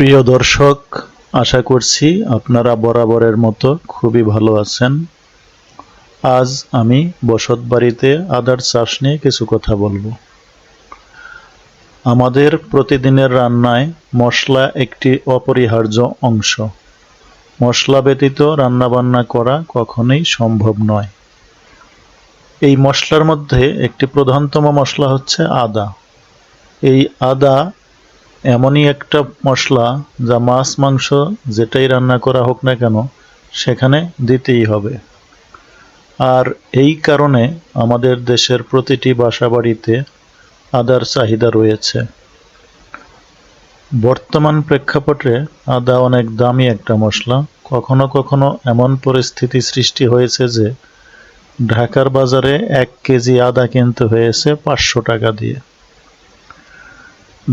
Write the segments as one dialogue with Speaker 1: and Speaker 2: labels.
Speaker 1: প্রিয় দর্শক, আশা করছি আপনারা বরাবরের মতো খুবই ভালো আছেন। আজ আমি বসত বাড়িতে আদার চাষ নিয়ে কিছু কথা বলব। আমাদের প্রতিদিনের রান্নায় মশলা একটি অপরিহার্য অংশ। মশলা ব্যতীত রান্নাবান্না করা কখনোই সম্ভব নয়। এই মশলার মধ্যে একটি প্রধানতম মশলা হচ্ছে আদা। এই আদা এমনই একটা মশলা যা মাছ, মাংস যেটাই রান্না করা হোক না কেন, সেখানে দিতেই হবে। আর এই কারণে আমাদের দেশের প্রতিটি বাসা বাড়িতে আদার চাহিদা রয়েছে। বর্তমান প্রেক্ষাপটে আদা অনেক দামি একটা মশলা। কখনো কখনো এমন পরিস্থিতি সৃষ্টি হয়েছে যে ঢাকার বাজারে এক কেজি আদা কিনতে হয়েছে পাঁচশো টাকা দিয়ে।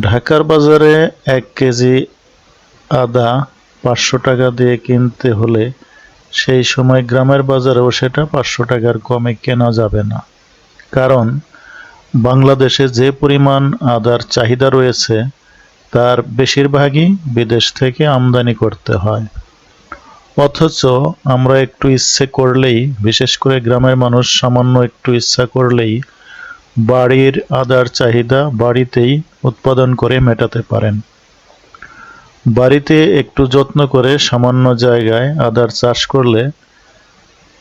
Speaker 1: ঢাকার বাজারে এক কেজি আদা পাঁচশো টাকা দিয়ে কিনতে হলে সেই সময় গ্রামের বাজারেও সেটা পাঁচশো টাকার কমে কেনা যাবে না। কারণ বাংলাদেশে যে পরিমাণ আদার চাহিদা রয়েছে, তার বেশিরভাগই বিদেশ থেকে আমদানি করতে হয়। অথচ আমরা একটু ইচ্ছে করলেই, বিশেষ করে গ্রামের মানুষ সামান্য একটু ইচ্ছা করলেই বাড়ির আদার চাহিদা বাড়িতেই উৎপাদন করে মেটাতে পারেন। বাড়িতে একটু যত্ন করে সামান্য জায়গায় আদার চাষ করলে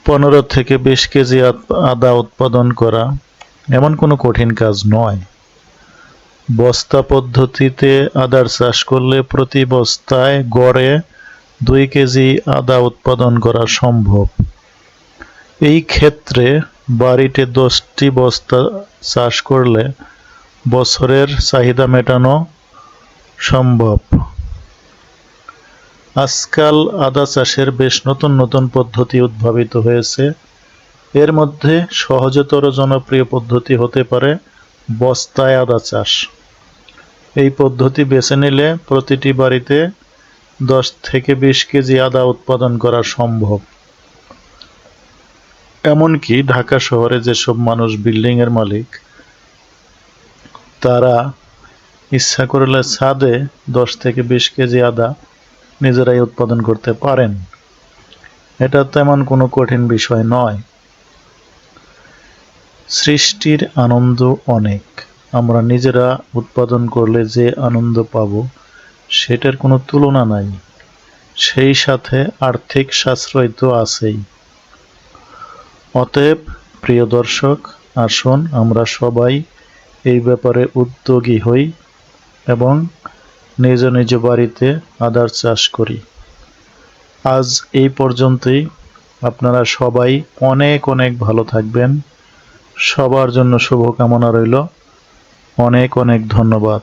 Speaker 1: পনেরো থেকে বিশ কেজি আদ- উৎপাদন করা এমন কোনো কঠিন কাজ নয়। বস্তা পদ্ধতিতে আদার চাষ করলে প্রতি বস্তায় গড়ে দুই কেজি আদা উৎপাদন করা সম্ভব। এই ক্ষেত্রে বাড়িতে দশটি বস্তা চাষ করলে বছরের চাহিদা মেটানো সম্ভব। আজকাল আদা চাষের বেশ নতুন নতুন পদ্ধতি উদ্ভাবিত হয়েছে। এর মধ্যে সহজতর জনপ্রিয় পদ্ধতি হতে পারে বস্তায় আদা চাষ। এই পদ্ধতি বেছে নিলে প্রতিটি বাড়িতে দশ থেকে বিশ কেজি আদা উৎপাদন করা সম্ভব। এমনকি ঢাকা শহরে যেসব মানুষ বিল্ডিংয়ের মালিক, তারা ইচ্ছা করলে ছাদে দশ থেকে বিশ কেজি আদা নিজেরাই উৎপাদন করতে পারেন। এটা তেমন কোনো কঠিন বিষয় নয়। সৃষ্টির আনন্দ অনেক। আমরা নিজেরা উৎপাদন করলে যে আনন্দ পাব, সেটার কোনো তুলনা নাই। সেই সাথে আর্থিক সাশ্রয় তো আছেই। অতএব, প্রিয় দর্শক, আসুন আমরা সবাই এই ব্যাপারে উদ্যোগী হই এবং নিজ নিজ বাড়িতে আদার চাষ করি। আজ এই পর্যন্তই। আপনারা সবাই অনেক অনেক ভালো থাকবেন। সবার জন্য শুভকামনা রইল। অনেক অনেক ধন্যবাদ।